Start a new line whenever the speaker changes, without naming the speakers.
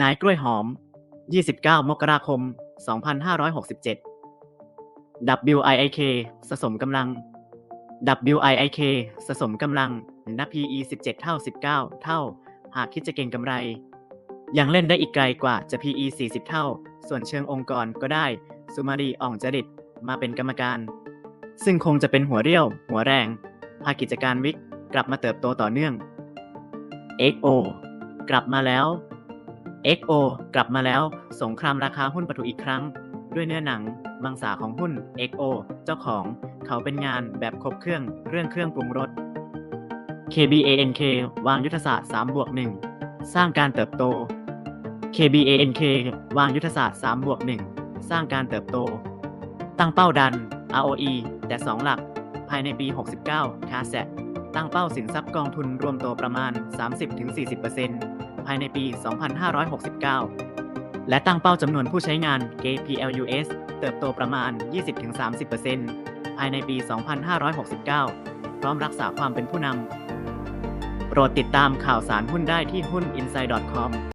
นายกล้วยหอม 29 มกราคม 2567 WIIK สะสมกำลัง WIIK สะสมกำลังณ PE 17 เท่า 19 เท่า หากคิดจะเก่งกำไร ยังเล่นได้อีกไกลกว่าจะ PE 40 เท่า ส่วนเชิงองค์กรก็ได้ สุมารีอ่องจริตมาเป็นกรรมการ ซึ่งคงจะเป็นหัวเรี่ยว หัวแรง พากิจการวิกกลับมาเติบโตต่อเนื่อง XO กลับมาแล้ว XO กลับมาแล้วสงครามราคาหุ้นปะทุอีกครั้ง ด้วยเนื้อหนังมังสาของหุ้น XO เจ้าของเขาเป็นงานแบบครบเครื่องเรื่องเครื่องปรุงรส KBANK วางยุทธศาสตร์3บวก1สร้างการเติบโต KBANK วางยุทธศาสตร์3บวก1สร้างการเติบโต ตั้งเป้าดัน ROE แต่ 2 หลัก ภายในปี 69 c a s e t ตั้งเป้าสินทรัพย์กองทุนรวมโตประมาณ 30-40% ภายในปี 2569 และตั้งเป้าจำนวนผู้ใช้งาน KPLUS เติบโตประมาณ 20-30%ภายในปี 2569 พร้อมรักษาความเป็นผู้นำ โปรดติดตามข่าวสารหุ้นได้ที่หุ้น inside.com